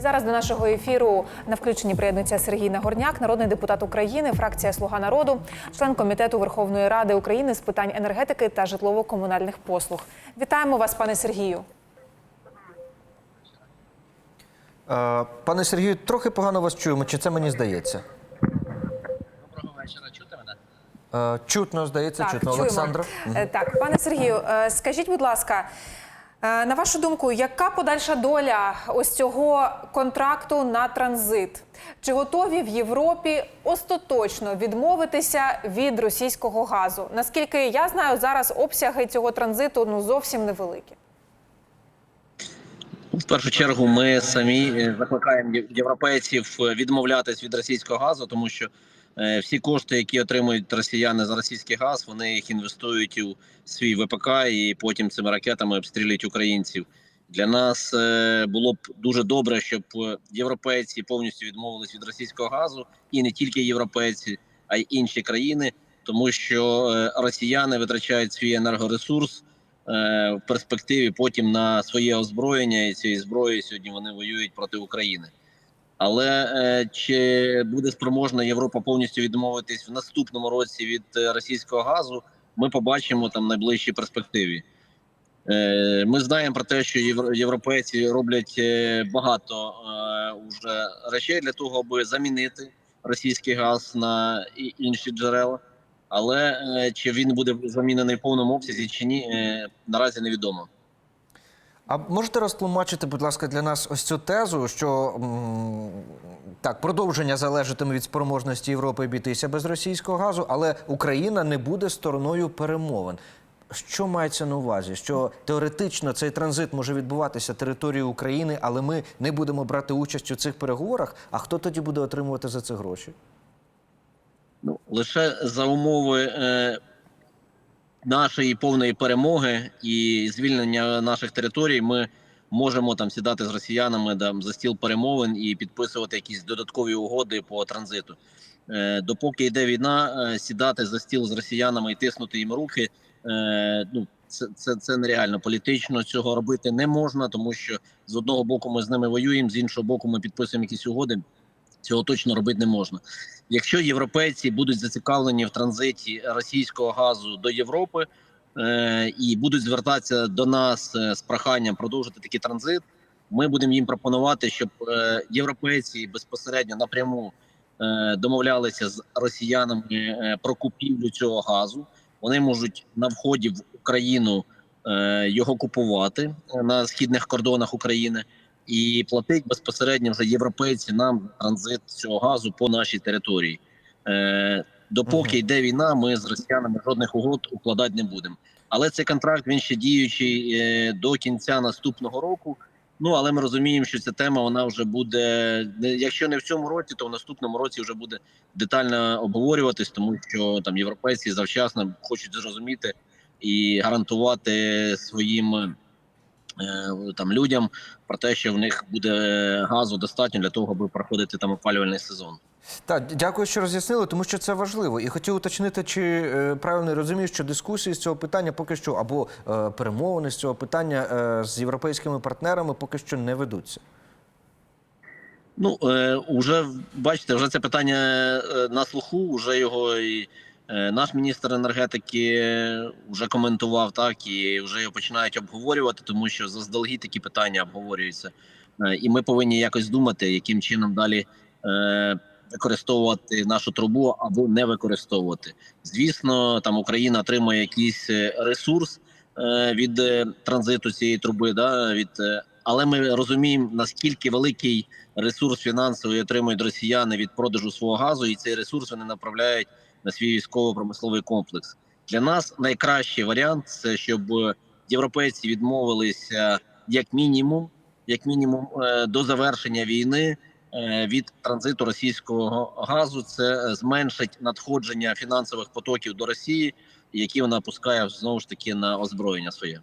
Зараз до нашого ефіру на включенні приєднується Сергій Нагорняк, народний депутат України, фракція Слуга народу, член комітету Верховної Ради України з питань енергетики та житлово-комунальних послуг. Вітаємо вас, пане Сергію. Пане Сергію, трохи погано вас чуємо. Чи це мені здається? Доброго вечора. Чути мене? Чутно, здається, чутно. чуємо. Олександра. Е, Так, пане Сергію, е, скажіть, будь ласка, на вашу думку, яка подальша доля ось цього контракту на транзит? Чи готові в Європі остаточно відмовитися від російського газу? Наскільки я знаю, зараз обсяги цього транзиту ну зовсім невеликі. В першу чергу ми самі е, закликаємо європейців е, відмовлятись від російського газу, тому що е, всі кошти, які отримують росіяни за російський газ, вони їх інвестують у свій ВПК і потім цими ракетами обстрілюють українців. Для нас е, було б дуже добре, щоб е, європейці повністю відмовились від російського газу, і не тільки європейці, а й інші країни, тому що е, росіяни витрачають свій енергоресурс е, в перспективі потім на своє озброєння і цієї зброї сьогодні вони воюють проти України. Але е, чи буде спроможна Європа повністю відмовитись в наступному році від е, російського газу? Ми побачимо там в найближчій перспективі. Е, Ми знаємо про те, що європейці роблять багато е, уже речей для того, аби замінити російський газ на інші джерела. Але чи він буде замінений в повному обсязі чи ні, наразі невідомо. А можете розтлумачити, будь ласка, для нас ось цю тезу, що так, продовження залежатиме від спроможності Європи обійтися без російського газу, але Україна не буде стороною перемовин. Що мається на увазі? Що теоретично цей транзит може відбуватися територією України, але ми не будемо брати участь у цих переговорах. А хто тоді буде отримувати за це гроші? Ну лише за умови е, нашої повної перемоги і звільнення наших територій, ми можемо там сідати з росіянами там, за стіл перемовин і підписувати якісь додаткові угоди по транзиту. Е, допоки йде війна, е, сідати за стіл з росіянами і тиснути їм руки. Е, ну це, це, це нереально політично цього робити не можна, тому що з одного боку ми з ними воюємо, з іншого боку, ми підписуємо якісь угоди. Цього точно робити не можна. Якщо європейці будуть зацікавлені в транзиті російського газу до Європи е, і будуть звертатися до нас е, з проханням продовжити такий транзит, ми будемо їм пропонувати, щоб е, європейці безпосередньо напряму е, домовлялися з росіянами е, про купівлю цього газу. Вони можуть на вході в Україну е, його купувати е, на східних кордонах України і платить безпосередньо вже європейці нам транзит цього газу по нашій території. Е, допоки йде війна, ми з росіянами жодних угод укладати не будемо. Але цей контракт він ще діючий е, до кінця наступного року. Ну але ми розуміємо, що ця тема вона вже буде якщо не в цьому році, то в наступному році вже буде детально обговорюватись, тому що там європейці завчасно хочуть зрозуміти і гарантувати своїм там людям про те, що в них буде газу достатньо для того, аби проходити там опалювальний сезон. Так, дякую, що роз'яснили, тому що це важливо. І хотів уточнити, чи е, правильно розумію, що дискусії з цього питання поки що або е, перемовини з цього питання е, з європейськими партнерами поки що не ведуться. Ну е, уже бачите, вже це питання е, на слуху. Вже його і е, наш міністр енергетики вже коментував так, і вже його починають обговорювати, тому що заздалегідь такі питання обговорюються. Е, і ми повинні якось думати, яким чином далі е, використовувати нашу трубу або не використовувати. Звісно, там Україна отримує якийсь е, ресурс е, від е, транзиту цієї труби, да від е, але ми розуміємо наскільки великий ресурс фінансовий отримують росіяни від продажу свого газу, і цей ресурс вони направляють на свій військово-промисловий комплекс. Для нас найкращий варіант це щоб європейці відмовилися як мінімум, як мінімум е, до завершення війни е, від транзиту російського газу. Це зменшить надходження фінансових потоків до Росії, які вона пускає знову ж таки на озброєння своє.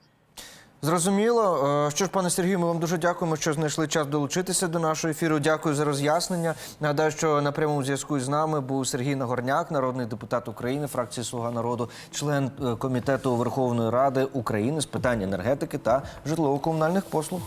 Зрозуміло. Е, Що ж, пане Сергію, ми вам дуже дякуємо, що знайшли час долучитися до нашого ефіру. Дякую за роз'яснення. Нагадаю, що на прямому зв'язку з нами був Сергій Нагорняк, народний депутат України, фракції Слуга народу, член е, комітету Верховної Ради України з питань енергетики та житлово-комунальних послуг.